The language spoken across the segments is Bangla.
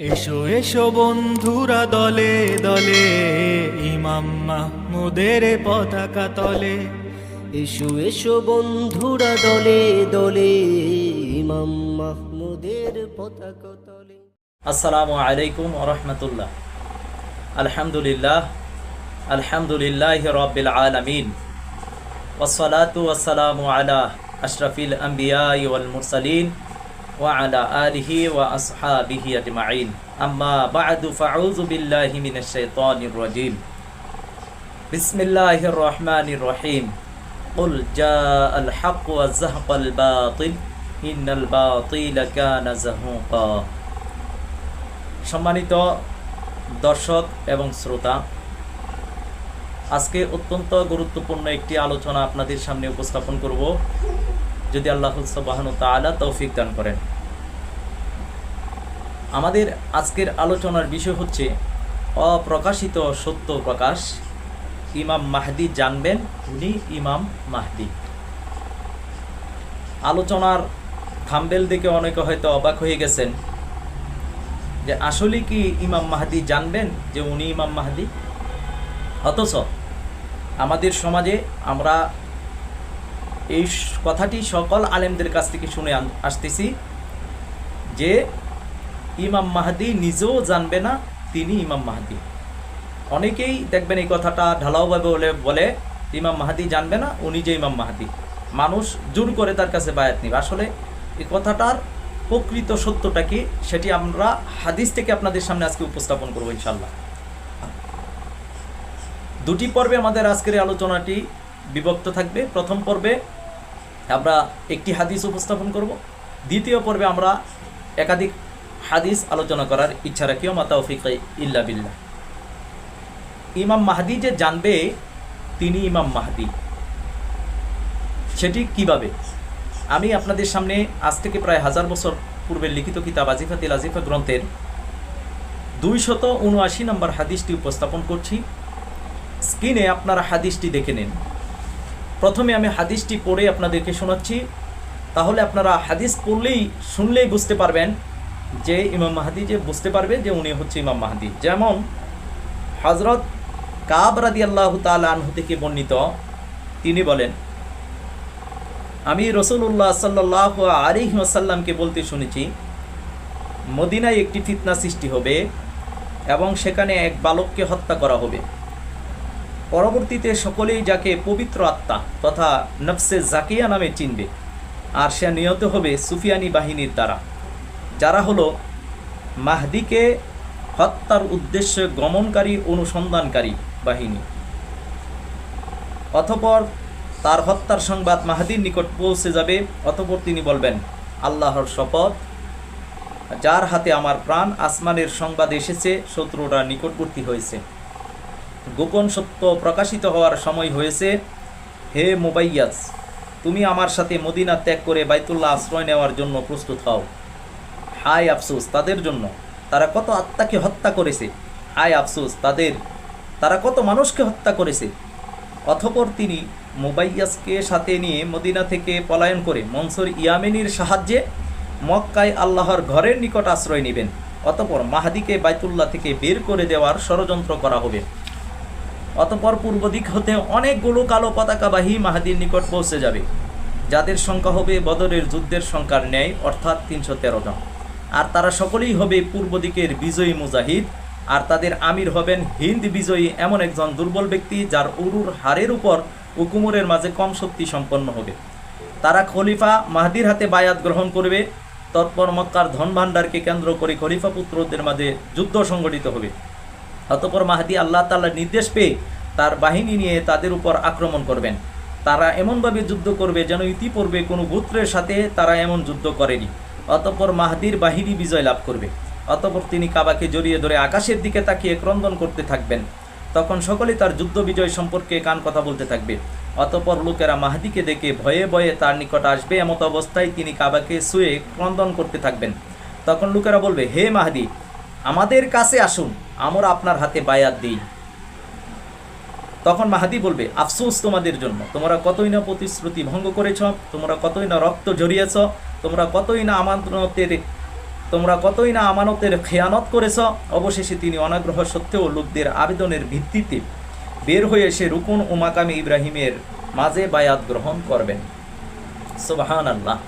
এসো এসো বন্ধুরা দলে দলে ইমাম মাহমুদের পতাকা তলে। এসো এসো বন্ধুরা দলে দলে ইমাম মাহমুদের পতাকা তলে। আসসালামু আলাইকুম রহমতুল্লাহ। আলহামদুলিল্লাহ আলহামদুলিল্লাহ রব্বিল আলমিন। ওসলাতু ওসালামু আলা আশরাফিল আম্বিয়া ওয়াল মুরসালিন। وعلى آله وأصحابه أجمعين أما بعد فأعوذ بالله من الشيطان الرجيم بسم الله الرحمن الرحيم قل جاء الحق وزهق الباطل إن الباطل كان زهوقا সম্মানিত দর্শক এবং শ্রোতা আজকে অত্যন্ত গুরুত্বপূর্ণ একটি আলোচনা আপনাদের সামনে উপস্থাপন করব যদি আল্লাহ সুবহান তাআলা তৌফিক দান করেন। আমাদের আজকের আলোচনার বিষয় হচ্ছে অপ্রকাশিত সত্য প্রকাশ। ইমাম মাহদি জানবেন, উনি ইমাম মাহদি। আলোচনার থাম্বেল দেখে অনেকে হয়তো অবাক হয়ে গেছেন যে আসলে কি ইমাম মাহাদি জানবেন যে উনি ইমাম মাহাদি? অথচ আমাদের সমাজে আমরা এই কথাটি সকল আলেমদের কাছ থেকে শুনে আসতেছি যে ইমাম মাহাদি নিজেও জানবে না, তিনি ইমাম মাহাদি। অনেকেই দেখবেন এই কথাটা ঢালাওভাবে বলে বলে, ইমাম মাহাদি জানবে না, উনি যে ইমাম মাহাদি। মানুষ জোর করে তার কাছে বায়াত নিবে। আসলে এই কথাটার প্রকৃত সত্যটা কি, সেটি আমরা হাদিস থেকে আপনাদের সামনে আজকে উপস্থাপন করব ইনশাল্লাহ দুটি পর্বে আমাদের আজকের আলোচনাটি বিভক্ত থাকবে। প্রথম পর্বে আমরা একটি হাদিস উপস্থাপন করব। দ্বিতীয় পর্বে আমরা একাধিক হাদিস আলোচনা করার ইচ্ছা রাখিও। মাতা ওফিক ইল্লা বিল্লাহ। ইমাম মাহাদি যে জানবে, তিনি ইমাম মাহাদি। সেটি কীভাবে? আমি আপনাদের সামনে আজ থেকে প্রায় হাজার বছর পূর্বের লিখিত কিতাব আজিফাতিল আজিফা গ্রন্থের দুইশত উনআশি নম্বর হাদিসটি উপস্থাপন করছি। স্ক্রিনে আপনারা হাদিসটি দেখে নিন। প্রথমে আমি হাদিসটি পড়ে আপনাদেরকে শোনাচ্ছি। তাহলে আপনারা হাদিস পড়লেই, শুনলেই বুঝতে পারবেন যে ইমাম মাহাদি যে বুঝতে পারবে যে উনি হচ্ছে ইমাম মাহাদি। যেমন হজরত কাব রাদি আল্লাহ আনহু থেকে বর্ণিত, তিনি বলেন, আমি রসুল্লাহ সাল্লাহ আলিহি আসাল্লামকে বলতে শুনেছি, মদিনায় একটি ফিতনা সৃষ্টি হবে এবং সেখানে এক বালককে হত্যা করা হবে। পরবর্তীতে সকলেই যাকে পবিত্র আত্মা তথা নফসে জাকিয়া নামে চিনবে, আর সে নিহত হবে সুফিয়ানি বাহিনীর দ্বারা। যারা হলো মাহদিকে হত্যার উদ্দেশ্যে গমনকারী, অনুসন্ধানকারী বাহিনী। অতপর তার হত্যার সংবাদ মাহাদির নিকট পৌঁছে যাবে। অতপর তিনি বলবেন, আল্লাহর শপথ, যার হাতে আমার প্রাণ, আসমানের সংবাদ এসেছে, শত্রুরা নিকটবর্তী হয়েছে। গোপন সত্য প্রকাশিত হওয়ার সময় হয়েছে, হে মোবাইয়াজ, তুমি আমার সাথে মদিনা ত্যাগ করে বাইতুল্লাহ আশ্রয় নেওয়ার জন্য প্রস্তুত হও। হায় আফসোস, তাদের জন্য। তারা কত আত্মাকে হত্যা করেছে। হায় আফসোস, তাদের। তারা কত মানুষকে হত্যা করেছে। অথপর তিনি মোবাইয়াসকে সাথে নিয়ে মদিনা থেকে পলায়ন করে মনসুর ইয়ামিনীর সাহায্যে মক্কায় আল্লাহর ঘরের নিকট আশ্রয় নেবেন। অতপর মাহাদিকে বাইতুল্লাহ থেকে বের করে দেওয়ার ষড়যন্ত্র করা হবে। অতপর পূর্ব দিক হতে অনেকগুলো কালো পতাকাবাহী মাহাদির নিকট পৌঁছে যাবে। যাদের সংখ্যা হবে বদরের যুদ্ধের সংখ্যার ন্যায়, অর্থাৎ তিনশো তেরো জন। আর তারা সকলেই হবে পূর্ব দিকের বিজয়ী মুজাহিদ, আর তাদের আমির হবেন হিন্দ বিজয়ী এমন একজন দুর্বল ব্যক্তি যার উরুর হারের উপর উকুমরের মাঝে কম শক্তি সম্পন্ন হবে। তারা খলিফা মাহাদির হাতে বায়াত গ্রহণ করবে, তৎপর মক্কার ধন ভাণ্ডারকে কেন্দ্র করে খলিফা পুত্রদের মাঝে যুদ্ধ সংগঠিত হবে। অতপর মাহাদি আল্লাহ তাল্লাহ নির্দেশ পেয়ে তার বাহিনী নিয়ে তাদের উপর আক্রমণ করবেন। তারা এমনভাবে যুদ্ধ করবে যেন ইতিপূর্বে কোনো গোত্রের সাথে তারা এমন যুদ্ধ করেনি। অতপর মাহাদির বাহিনী বিজয় লাভ করবে। অতপর তিনি কাবাকে জড়িয়ে ধরে আকাশের দিকে তাকিয়ে ক্রন্দন করতে থাকবেন। তখন সকলে তার যুদ্ধ বিজয় সম্পর্কে কান কথা বলতে থাকবে। অতপর লোকেরা মাহাদিকে দেখে ভয়ে ভয়ে তার নিকট আসবে এমত অবস্থায় তিনি কাবাকে শুয়ে ক্রন্দন করতে থাকবেন। তখন লোকেরা বলবে, হে মাহাদি, আমাদের কাছে আসুন। আমরা আপনার হাতে বায়াত দিই। তখন মাহাদি বলবে, আফসোস তোমাদের জন্য। তোমরা কতই না প্রতিশ্রুতি ভঙ্গ করেছ, তোমরা কতই না রক্ত জড়িয়েছ তোমরা কতই না আমানতের, তোমরা কতই না আমানতের খেয়ানত করেছ। অবশেষে তিনি অনাগ্রহ সত্ত্বেও লোকদের আবেদনের ভিত্তিতে বের হয়ে এসে রুকুন ও মাকামে ইব্রাহিমের মাঝে বায়াত গ্রহণ করবেন। সুবাহান আল্লাহ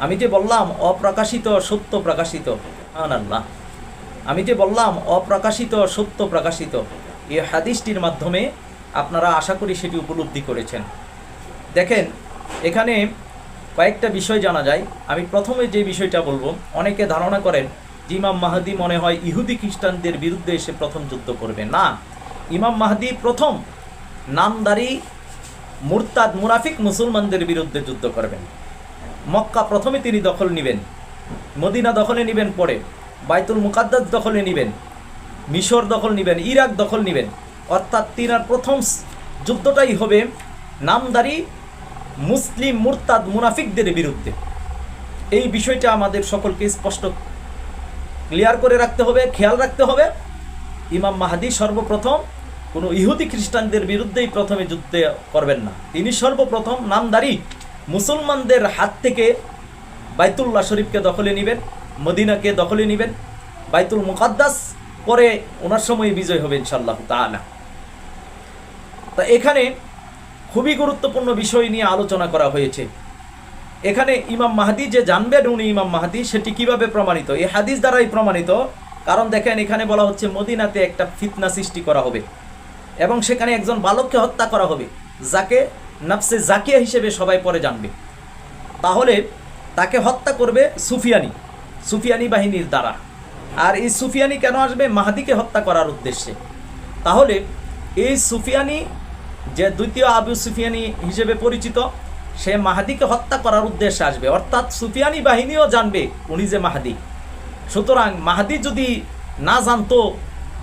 আমি যে বললাম, অপ্রকাশিত, সত্য প্রকাশিত। হান আল্লাহ আমি যে বললাম, অপ্রকাশিত, সত্য প্রকাশিত, এই হাদিসটির মাধ্যমে আপনারা আশা করি সেটি উপলব্ধি করেছেন। দেখেন, এখানে কয়েকটা বিষয় জানা যায়। আমি প্রথমে যে বিষয়টা বলব, অনেকে ধারণা করেন যে ইমাম মাহাদি মনে হয় ইহুদি খ্রিস্টানদের বিরুদ্ধে এসে প্রথম যুদ্ধ করবে। না, ইমাম মাহাদি প্রথম নামদারি মুরতাদ মুরাফিক মুসলমানদের বিরুদ্ধে যুদ্ধ করবেন। মক্কা প্রথমে তিনি দখল নেবেন, মদিনা দখলে নেবেন পরে। বাইতুল মুকাদ্দাস দখলে নেবেন, মিশর দখল নেবেন, ইরাক দখল নেবেন। অর্থাৎ তিনার প্রথম যুদ্ধটাই হবে নামদারি মুসলিম মুরতাদ মুনাফিকদের বিরুদ্ধে। এই বিষয়টা আমাদের সকলকে স্পষ্ট ক্লিয়ার করে রাখতে হবে, খেয়াল রাখতে হবে। ইমাম মাহাদি সর্বপ্রথম, কোনো ইহুদি খ্রিস্টানদের বিরুদ্ধেই প্রথমে যুদ্ধে করবেন না। তিনি সর্বপ্রথম নামদারি মুসলমানদের হাত থেকে বাইতুল্লাহ শরীফকে দখলে নেবেন। মদিনাকে দখলে নেবেন। বাইতুল মুকাদ্দাস পরে ওনার সময় বিজয় হবে ইনশাল্লাহ তাআলা। তা এখানে খুবই গুরুত্বপূর্ণ বিষয় নিয়ে আলোচনা করা হয়েছে। এখানে ইমাম মাহাদি যে জানবেন উনি ইমাম মাহাদি, সেটি কীভাবে প্রমাণিত? এই হাদিস দ্বারাই প্রমাণিত। কারণ দেখেন, এখানে বলা হচ্ছে মদিনাতে একটা ফিতনা সৃষ্টি করা হবে এবং সেখানে একজন বালককে হত্যা করা হবে। যাকে নাফসে জাকিয়া হিসেবে সবাই পরে জানবে। তাহলে তাকে হত্যা করবে সুফিয়ানি। সুফিয়ানি বাহিনীর দ্বারা। আর এই সুফিয়ানি কেন আসবে? মাহাদিকে হত্যা করার উদ্দেশ্যে। তাহলে এই সুফিয়ানি, যে দ্বিতীয় আবু সুফিয়ানি হিসেবে পরিচিত, সে মাহাদিকে হত্যা করার উদ্দেশ্যে আসবে। অর্থাৎ সুফিয়ানি বাহিনীও জানবে উনি যে মাহাদি। সুতরাং মাহাদি যদি না জানতো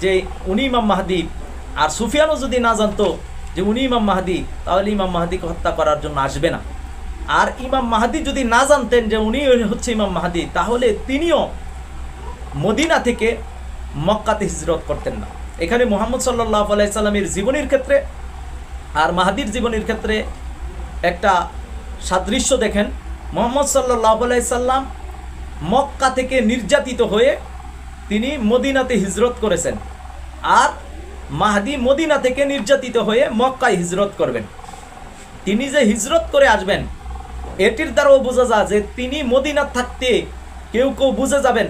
যে উনি ইমাম মাহাদি, আর সুফিয়ানও যদি না জানতো যে উনি ইমাম মাহাদি, তাহলে ইমাম মাহাদিকে হত্যা করার জন্য আসবে না। আর ইমাম মাহাদি যদি না জানতেন যে উনি হচ্ছে ইমাম মাহাদি, তাহলে তিনিও মদিনা থেকে মক্কাতে হিজরত করতেন না। এখানে মোহাম্মদ সাল্লাহ আলাইসাল্লামের জীবনীর ক্ষেত্রে আর মাহাদির জীবনীর ক্ষেত্রে একটা সাদৃশ্য দেখেন। মোহাম্মদ সাল্লাহ আলাইসাল্লাম মক্কা থেকে নির্যাতিত হয়ে তিনি মদিনাতে হিজরত করেছেন আর মাহাদি মদিনা থেকে নির্যাতিত হয়ে মক্কায় হিজরত করবেন। তিনি যে হিজরত করে আসবেন এটির দ্বারাও বোঝা যায় যে তিনি মদিনা থাকতে কেউ কেউ বুঝে যাবেন,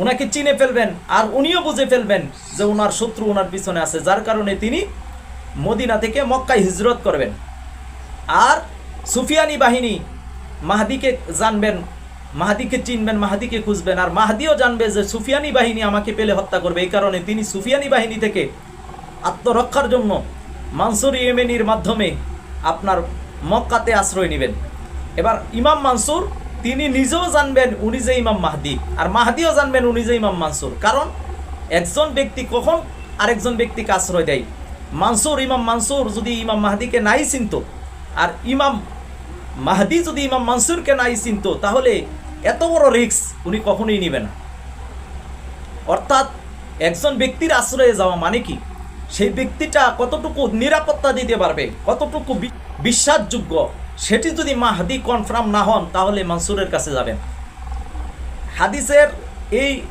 ওনাকে চিনে ফেলবেন আর উনিও বুঝে ফেলবেন যে ওনার শত্রু ওনার পিছনে আছে, যার কারণে তিনি মদিনা থেকে মক্কায় হিজরত করবেন। আর সুফিয়ানি বাহিনী মাহাদিকে জানবেন, মাহাদিকে চিনবেন, মাহাদিকে খুঁজবেন, আর মাহাদিও জানবে যে সুফিয়ানি বাহিনী আমাকে পেলে হত্যা করবে। এই কারণে তিনি সুফিয়ানি বাহিনী থেকে আত্মরক্ষার জন্য মানসুর ইয়েমেনির মাধ্যমে আপনার মক্কাতে আশ্রয় নেবেন। এবার ইমাম মানসুর, তিনি নিজেও জানবেন উনি যে ইমাম মাহদি, আর মাহাদিও জানবেন উনি যে ইমাম মানসুর। কারণ একজন ব্যক্তি কখন আরেকজন ব্যক্তিকে আশ্রয় দেয়? মানসুর, ইমাম মানসুর যদি ইমাম মাহাদিকে নাই চিনত, আর ইমাম মাহাদি যদি ইমাম মানসুরকে নাই চিনত, তাহলে এত বড় রিক্স উনি কখনোই নেবেন না। অর্থাৎ একজন ব্যক্তির আশ্রয়ে যাওয়া মানে কি? সেই ব্যক্তিটা কতটুকু নিরাপত্তা দিতে পারবে, কতটুকু বিশ্বাসযোগ্য। সেটি যদি মাহাদি কনফার্ম না হন, তাহলে মানসুরের কাছে যাবেন। হাদিসের এই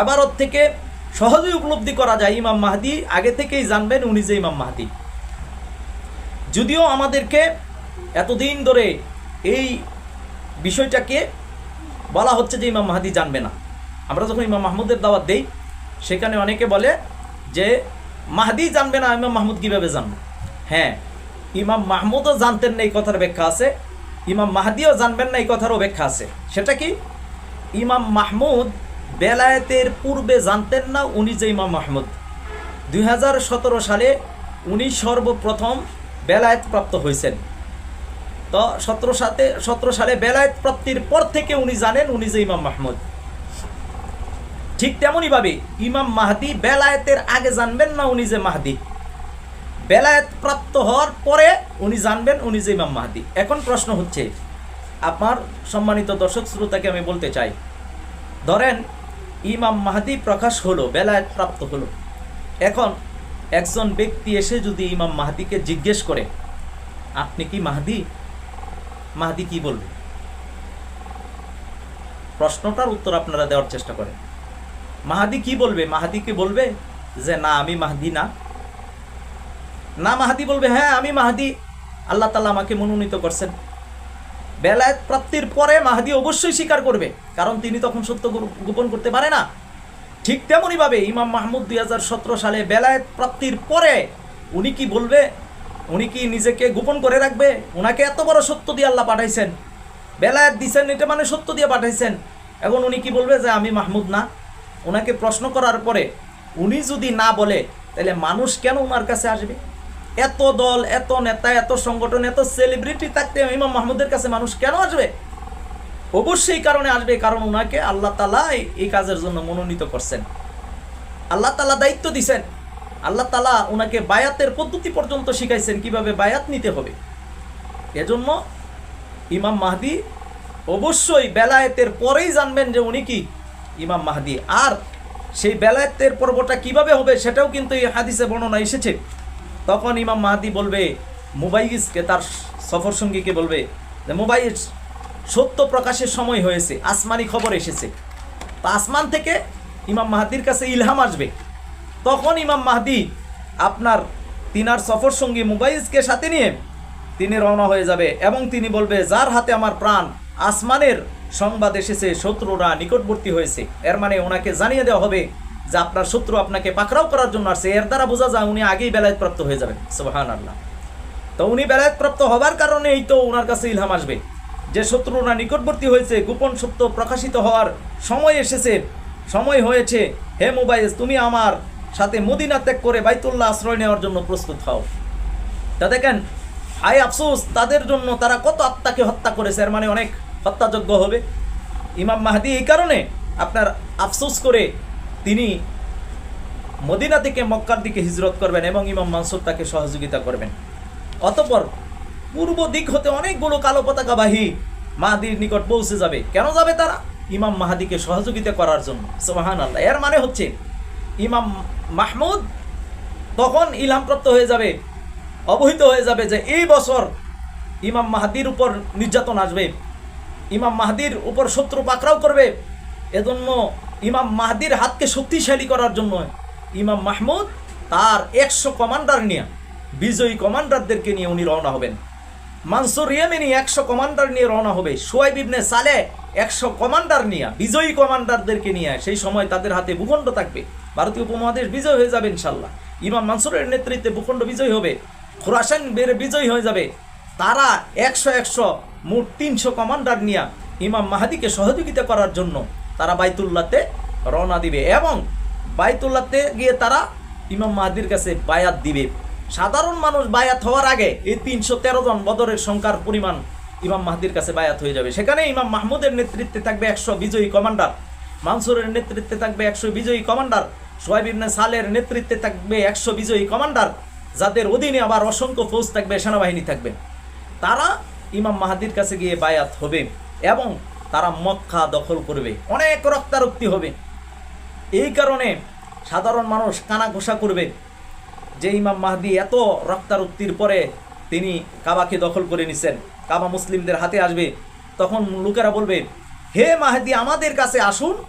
আবারত থেকে সহজেই উপলব্ধি করা যায়, ইমাম মাহাদি আগে থেকেই জানবেন, উনি যে ইমাম মাহাদি। যদিও আমাদেরকে এতদিন ধরে এই বিষয়টাকে বলা হচ্ছে যে ইমাম মাহাদি জানবে না। আমরা যখন ইমাম মাহমুদের দাওয়াত দেই, সেখানে অনেকে বলে যে, মাহাদি জানবে না, ইমাম মাহমুদ কীভাবে জানবে? হ্যাঁ ইমাম মাহমুদও জানতেন না এই কথার ব্যাখ্যা আছে, ইমাম মাহাদিও জানবেন না এই কথারও ব্যাখ্যা আছে। সেটা কি? ইমাম মাহমুদ বেলায়েতের পূর্বে জানতেন না, উনি যে ইমাম মাহমুদ। দুই হাজার সতেরো সালে উনি সর্বপ্রথম বেলায়েত প্রাপ্ত হয়েছেন। তো সতেরো সাথে সতেরো সালে বেলায়েত প্রাপ্তির পর থেকে উনি জানেন উনি যে ইমাম মাহমুদ। ঠিক তেমনইভাবে ইমাম মাহাদি বেলায়েতের আগে জানবেন না উনি যে মাহাদি। বেলায়েত প্রাপ্ত হওয়ার পরে উনি জানবেন, উনি যে ইমাম মাহাদি। এখন প্রশ্ন হচ্ছে, আপনার সম্মানিত দর্শক শ্রোতাকে আমি বলতে চাই, ধরেন ইমাম মাহাদি প্রকাশ হলো, বেলায়েত প্রাপ্ত হলো। এখন একজন ব্যক্তি এসে যদি ইমাম মাহাদিকে জিজ্ঞেস করে, আপনি কি মাহাদি? মাহাদি কি বলবে? প্রশ্নটার উত্তর আপনারা দেওয়ার চেষ্টা করেন। মাহাদি কি বলবে? মাহাদি কি বলবে? যে, না, আমি মাহাদি না। না মাহাদি বলবে হ্যাঁ আমি মাহাদি। আল্লাহ তালা আমাকে মনোনীত করছেন। বেলায়েত প্রাপ্তির পরে মাহাদি অবশ্যই স্বীকার করবে, কারণ তিনি তখন সত্য গোপন করতে পারে না। ঠিক তেমনইভাবে ইমাম মাহমুদ দুই হাজার সতেরো সালে বেলায়েত প্রাপ্তির পরে উনি কি বলবে? উনি কি নিজেকে গোপন করে রাখবে? ওনাকে এত বড় সত্য দিয়ে আল্লাহ পাঠাইছেন। বেলায়েত দিছেন, এটা মানে সত্য দিয়ে পাঠাইছেন। এখন উনি কি বলবে যে, আমি মাহমুদ না। ওনাকে প্রশ্ন করার পরে উনি যদি না বলে, তাহলে মানুষ কেন ওনার কাছে আসবে? এত দল, এত নেতা, এত সংগঠন, এত সেলিব্রিটি থাকতে ইমাম মাহমুদের কাছে মানুষ কেন আসবে? অবশ্যই কারণে আসবে, কারণ ওনাকে আল্লাহ তালা এই- কাজের জন্য মনোনীত করছেন। আল্লাহ তালা দায়িত্ব দিছেন। আল্লাহ তালা ওনাকে বায়াতের পদ্ধতি পর্যন্ত শিখাইছেন কীভাবে বায়াত নিতে হবে। এজন্য ইমাম মাহদি অবশ্যই বেলায়েতের পরেই জানবেন যে উনি কি ইমাম মাহদি। আর সেই বেলায়েতের পর্বটা কীভাবে হবে সেটাও কিন্তু এই হাদিসে বর্ণনা এসেছে। তখন ইমাম মাহাদি বলবে মুবাইজকে তার সফর সঙ্গীকে বলবে যে মুবাইজ সত্য প্রকাশের সময় হয়েছে, আসমানি খবর এসেছে। তা আসমান থেকে ইমাম মাহাদির কাছে ইলহাম আসবে। তখন ইমাম মাহাদি আপনার তিনার সফর সঙ্গী মুবাইজকে সাথে নিয়ে তিনি রওনা হয়ে যাবে এবং তিনি বলবে, যার হাতে আমার প্রাণ, আসমানের সংবাদ এসেছে, শত্রুরা নিকটবর্তী হয়েছে। এর মানে ওনাকে জানিয়ে দেওয়া হবে যে আপনার শত্রু আপনাকে পাকড়াও করার জন্য আসছে, এর দ্বারা বোঝা যায় উনি আগেই বেলায় প্রাপ্ত হয়ে যাবেন। সুবাহান আল্লাহ তো উনি বেলায় প্রাপ্ত হবার কারণে এই তো ওনার কাছে ইলহাম আসবে। যে শত্রুরা নিকটবর্তী হয়েছে, গোপন সত্য প্রকাশিত হওয়ার সময় এসেছে, সময় হয়েছে। হে মোবাইল তুমি আমার সাথে মদিনা ত্যাগ করে বাইতুল্লাহ আশ্রয় নেওয়ার জন্য প্রস্তুত হও। তা দেখেন হাই আফসোস, তাদের জন্য তারা কত আত্মাকে হত্যা করেছে, এর মানে অনেক হত্যাযোগ্য হবে। ইমাম মাহাদি এই কারণে আপনার আফসোস করে তিনি মদিনা থেকে মক্কার দিকে হিজরত করবেন এবং ইমাম মানসুর তাকে সহযোগিতা করবেন। অতপর পূর্ব দিক হতে অনেকগুলো কালো পতাকাবাহী মাহাদির নিকট পৌঁছে যাবে। কেন যাবে তারা? ইমাম মাহাদিকে সহযোগিতা করার জন্য। সোহান আল্লাহ এর মানে হচ্ছে, ইমাম মাহমুদ তখন ইলামপ্রাপ্ত হয়ে যাবে, অবহিত হয়ে যাবে যে এই বছর ইমাম মাহাদির উপর নির্যাতন আসবে। ইমাম মাহাদির উপর শত্রু পাকড়াও করবে। এজন্য ইমাম মাহাদির হাতকে শক্তিশালী করার জন্য ইমাম মাহমুদ তার একশো কমান্ডার নিয়ে, বিজয়ী কমান্ডারদেরকে নিয়ে উনি রওনা হবেন। মানসুর ইয়েমেনি একশো কমান্ডার নিয়ে রওনা হবে, সোয়াইব ইবনে সালে একশো কমান্ডার নিয়ে, বিজয়ী কমান্ডারদেরকে নিয়ে, সেই সময় তাদের হাতে ভূখণ্ড থাকবে। ভারতীয় উপমহাদেশ বিজয় হয়ে যাবে ইনশাল্লাহ ইমাম মানসুরের নেতৃত্বে ভূখণ্ড বিজয় হবে, খোরাসান বেড়ে বিজয় হয়ে যাবে। তারা একশো একশো মোট তিনশো কমান্ডার নিয়ে ইমাম মাহাদিকে সহযোগিতা করার জন্য তারা বাইতুল্লাতে রওনা দিবে এবং বাইতুল্লাতে গিয়ে তারা ইমাম মাহাদির কাছে বায়াত দিবে। সাধারণ মানুষ বায়াত হওয়ার আগে এই তিনশো তেরো জন বদরের সংখ্যার পরিমাণ ইমাম মাহাদির কাছে বায়াত হয়ে যাবে। সেখানে ইমাম মাহমুদের নেতৃত্বে থাকবে একশো বিজয়ী কমান্ডার, মানসুরের নেতৃত্বে থাকবে একশো বিজয়ী কমান্ডার সোয়াইব সালের নেতৃত্বে থাকবে একশো বিজয়ী কমান্ডার, যাদের অধীনে আবার অসংখ্য ফৌজ থাকবে, সেনাবাহিনী থাকবে। তারা ইমাম মাহাদির কাছে গিয়ে বায়াত হবে এবং তারা মক্কা দখল করবে। অনেক রক্তারক্তি হবে। এই কারণে সাধারণ মানুষ কানা ঘোষা করবে যে ইমাম মাহদি এত রক্তারক্তির পরে তিনি কাবাকে দখল করে নিছেন। কাবা মুসলিমদের হাতে আসবে। তখন লোকেরা বলবে, হে মাহদি, আমাদের কাছে আসুন।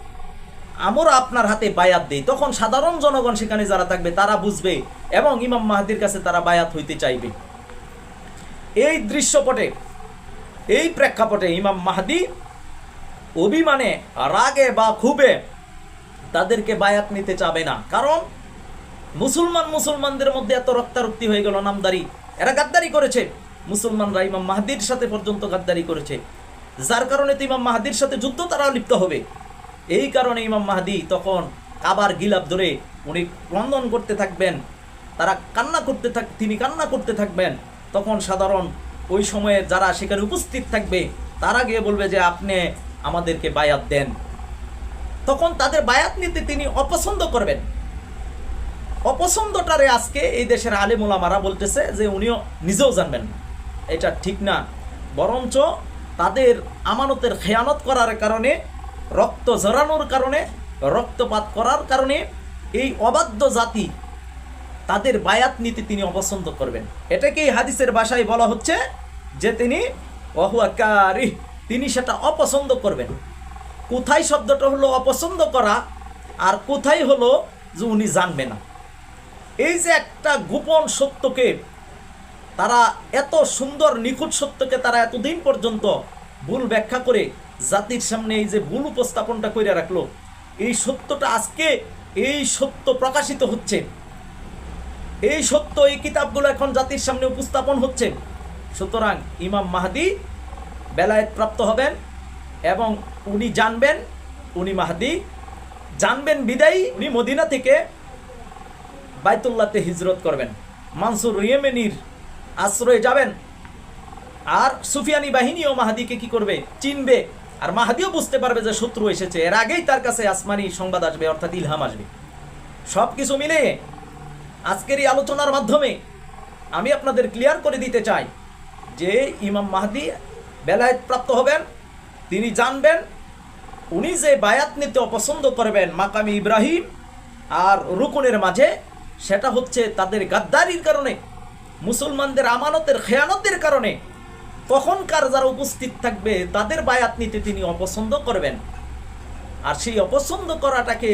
আমরা আপনার হাতে বায়াত দেই। তখন সাধারণ জনগণ সেখানে যারা থাকবে, তারা বুঝবে এবং ইমাম মাহাদির কাছে তারা বায়াত হইতে চাইবে। এই দৃশ্যপটে, এই প্রেক্ষাপটে ইমাম মাহাদি অভিমানে, রাগে বা ক্ষোভে তাদেরকে বায়াত নিতে চাবে না। কারণ মুসলমান মুসলমানদের মধ্যে এত রক্তারক্তি হয়ে গেল, নামদারি। এরা গাদ্দারি করেছে। মুসলমানরা ইমাম মাহাদির সাথে পর্যন্ত গাদ্দারি করেছে। যার কারণে তো ইমাম মাহাদির সাথে যুদ্ধ তারা লিপ্ত হবে। এই কারণে ইমাম মাহাদি তখন কাবার গিলাপ ধরে উনি ক্রন্দন করতে থাকবেন। তারা কান্না করতে থাক, তিনি কান্না করতে থাকবেন। তখন সাধারণ ওই সময়ে যারা সেখানে উপস্থিত থাকবে, তারা গিয়ে বলবে যে, আপনি আমাদেরকে বায়াত দেন। তখন তাদের বায়াত নিতে তিনি অপছন্দ করবেন। অপছন্দটারে আজকে এই দেশের আলিমুলামারা বলতেছে যে উনিও নিজেও জানবেন। এটা ঠিক না। বরঞ্চ তাদের আমানতের খেয়ানত করার কারণে, রক্ত ঝরানোর কারণে, রক্তপাত করার কারণে এই অবাধ্য জাতি তাদের বায়াত নিতে তিনি অপছন্দ করবেন। এটাকেই হাদিসের বাসায় বলা হচ্ছে যে তিনি অহুয়াকারি তিনি সেটা অপছন্দ করবেন। কোথায় শব্দটা হলো অপছন্দ করা আর কোথায় হলো যে উনি জানবে না। এই যে একটা গোপন সত্যকে তারা এত সুন্দর নিখুঁত সত্যকে তারা এতদিন পর্যন্ত ভুল ব্যাখ্যা করে জাতির সামনে এই যে ভুল উপস্থাপনটা করে রাখল, এই সত্যটা আজকে এই সত্য প্রকাশিত হচ্ছে। এই সত্য এই কিতাবগুলো এখন জাতির সামনে উপস্থাপন হচ্ছে। সুতরাং ইমাম মাহাদি বেলায়েত প্রাপ্ত হবেন এবং উনি জানবেন, উনি মাহাদি, জানবেন বিদায়ী, উনি মদিনা থেকে বাইতুল্লাতে হিজরত করবেন। মানসুর রিয়েমেনির আশ্রয়ে যাবেন। আর সুফিয়ানি বাহিনীও মাহাদিকে কি করবে? চিনবে। আর মাহাদিও বুঝতে পারবে যে শত্রু এসেছে। এর আগেই তার কাছে আসমানি সংবাদ আসবে, অর্থাৎ ইলহাম আসবে। সব কিছু মিলে আজকের এই আলোচনার মাধ্যমে আমি আপনাদের ক্লিয়ার করে দিতে চাই যে ইমাম মাহাদি বেলায়েত প্রাপ্ত হবেন, তিনি জানবেন, উনি যে বায়াত নিতে অপছন্দ করবেন মাকামি ইব্রাহিম আর রুকুনের মাঝে, সেটা হচ্ছে তাদের গাদ্দারির কারণে, মুসলমানদের আমানতের খেয়ানতের কারণে, তখনকার যারা উপস্থিত থাকবে, তাদের বায়াত নিতে তিনি অপছন্দ করবেন। আর সেই অপছন্দ করাটাকে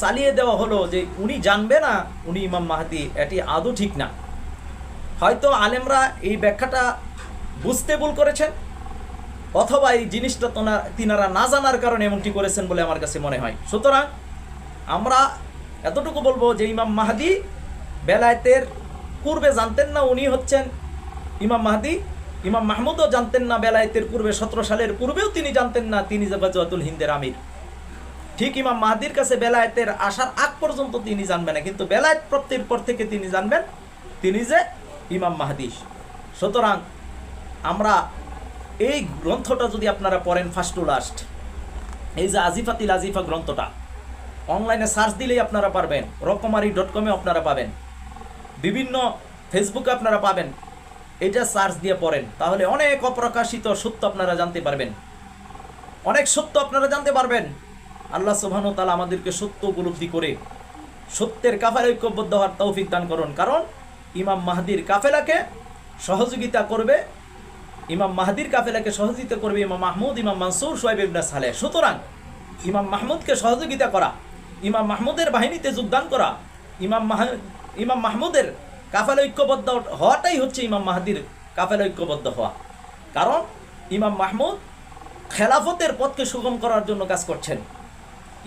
চালিয়ে দেওয়া হলো যে উনি জানবে না, উনি ইমাম মাহাদি, এটি আদৌ ঠিক না। হয়তো আলেমরা এই ব্যাখ্যাটা বুঝতে ভুল করেছেন অথবা এই জিনিসটা তোনা- তিনারা না জানার কারণে এমনটি করেছেন বলে আমার কাছে মনে হয়। সুতরাং আমরা এতটুকু বলব যে ইমাম মাহাদি বেলায়েতের পূর্বে জানতেন না উনি হচ্ছেন ইমাম মাহাদি। ইমাম মাহমুদও জানতেন না বেলায়েতের পূর্বে, সতেরো সালের পূর্বেও তিনি জানতেন না, তিনি জাবাজুয়াতুল হিন্দের আমির। ঠিক ইমাম মাহাদির কাছে বেলায়েতের আসার আগ পর্যন্ত তিনি জানবেন না, কিন্তু বেলায়েত প্রাপ্তির পর থেকে তিনি জানবেন তিনি যে ইমাম মাহাদিস সুতরাং আমরা এই গ্রন্থটা যদি আপনারা পড়েন ফার্স্ট টু লাস্ট এই যে আজিফাতিল আজিফা গ্রন্থটা অনলাইনে সার্চ দিলেই আপনারা পারবেন, রকমারি ডট কমে আপনারা পাবেন, বিভিন্ন ফেসবুকে আপনারা পাবেন, এটা সার্চ দিয়ে পড়েন, তাহলে অনেক অপ্রকাশিত সত্য আপনারা জানতে পারবেন। অনেক সত্য আপনারা জানতে পারবেন। আল্লাহ সুবহানাহু তালা আমাদেরকে সত্য উপলব্ধি করে সত্যের কাফেলা ঐক্যবদ্ধ হওয়ার তৌফিক দান করুন। কারণ ইমাম মাহাদির কাফেলাকে সহযোগিতা করবে ইমাম মাহাদির কাফেলাকে সহযোগিতা করবে ইমাম মাহমুদ, ইমাম মানসুর সোয়েব ইবনা সালে সুতরাং ইমাম মাহমুদকে সহযোগিতা করা, ইমাম মাহমুদের বাহিনীতে যোগদান করা, ইমাম মাহ, ইমাম মাহমুদের কাফেলা ঐক্যবদ্ধ হওয়াটাই হচ্ছে ইমাম মাহাদির কাফেলা ঐক্যবদ্ধ হওয়া। কারণ ইমাম মাহমুদ খেলাফতের পথকে সুগম করার জন্য কাজ করছেন।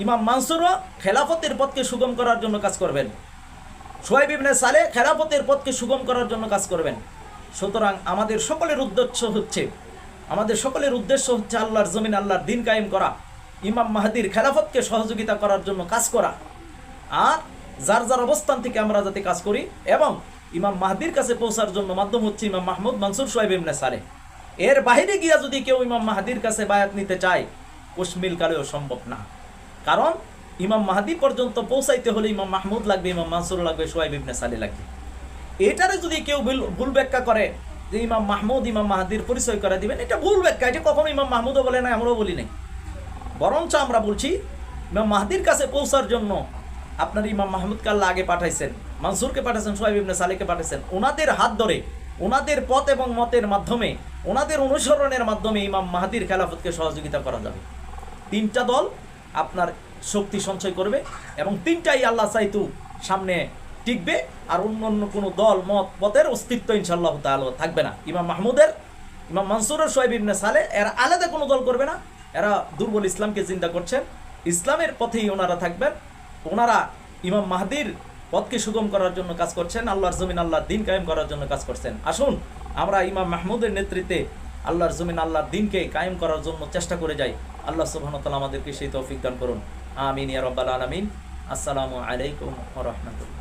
ইমাম মানসুরও খেলাফতের পথকে সুগম করার জন্য কাজ করবেন। সোয়াইব ইবনে সালে খেলাফতের পথকে সুগম করার জন্য কাজ করবেন। সুতরাং আমাদের সকলের উদ্দেশ্য হচ্ছে, আমাদের সকলের উদ্দেশ্য হচ্ছে আল্লাহর জমিন, আল্লাহর দিন কায়েম করা, ইমাম মাহাদির খেলাফতকে সহযোগিতা করার জন্য কাজ করা। আর যার যার অবস্থান থেকে আমরা যাতে কাজ করি, এবং ইমাম মাহাদির কাছে পৌঁছার জন্য মাধ্যম হচ্ছে ইমাম মাহমুদ মানসুর সোয়াইব ইবনে সালে। এর বাইরে গিয়া যদি কেউ ইমাম মাহাদির কাছে বায়াত নিতে চায় কুশমিল কালেও সম্ভব না। কারণ ইমাম মাহাদি পর্যন্ত পৌঁছাইতে হলে ইমাম মাহমুদ লাগবে, ইমাম মানসুর লাগবে সোয়াইব ইবনে সালে লাগবে। এটারে যদি কেউ ভুল- ব্যাখ্যা করে, যে ইমাম মাহমুদ, ইমাম মাহাদির পরিচয় করে দিবেন, এটা ভুল ব্যাখ্যা, এটা কখনো ইমাম মাহমুদও বলে না আমরাও বলি নাই। বরঞ্চ আমরা বলছি, ইমাম মাহাদির কাছে পৌঁছার জন্য আপনার ইমাম মাহমুদকে আল্লাহ আগে পাঠাইছেন, মানসুরকে পাঠাইছেন, সোহাইব ইবনে সালেকে পাঠাইছেন, ওনাদের হাত ধরে, ওনাদের পথ এবং মতের মাধ্যমে, ওনাদের অনুসরণের মাধ্যমে ইমাম মাহাদির খেলাফতকে সহযোগিতা করা যাবে। তিনটা দল আপনার শক্তি সঞ্চয় করবে এবং তিনটাই আল্লাহ চাইতু সামনে টিকবে আর অন্য অন্য কোনো দল, মত, পথের অস্তিত্ব ইনশাল্লাহ তাআলা থাকবে না। ইমাম মাহমুদের, ইমাম মানসুরের, সোহেব ইবনে সালে, এরা আলাদা কোনো দল করবে না। এরা দুর্বল ইসলামকে চিন্তা করছেন। ইসলামের পথেই ওনারা থাকবেন। ওনারা ইমাম মাহাদির পথকে সুগম করার জন্য কাজ করছেন, আল্লাহর জমিন, আল্লাহর দিন কায়েম করার জন্য কাজ করছেন। আসুন, আমরা ইমাম মাহমুদের নেতৃত্বে আল্লাহর জমিন, আল্লাহর দিনকে কায়েম করার জন্য চেষ্টা করে যাই। আল্লাহ ওয়া আমাদেরকে সেই তৌফিক দান করুন। আমিন ইয়া রাব্বাল আলামিন। আসসালামু আলাইকুম রাহমাতুল্লাহ।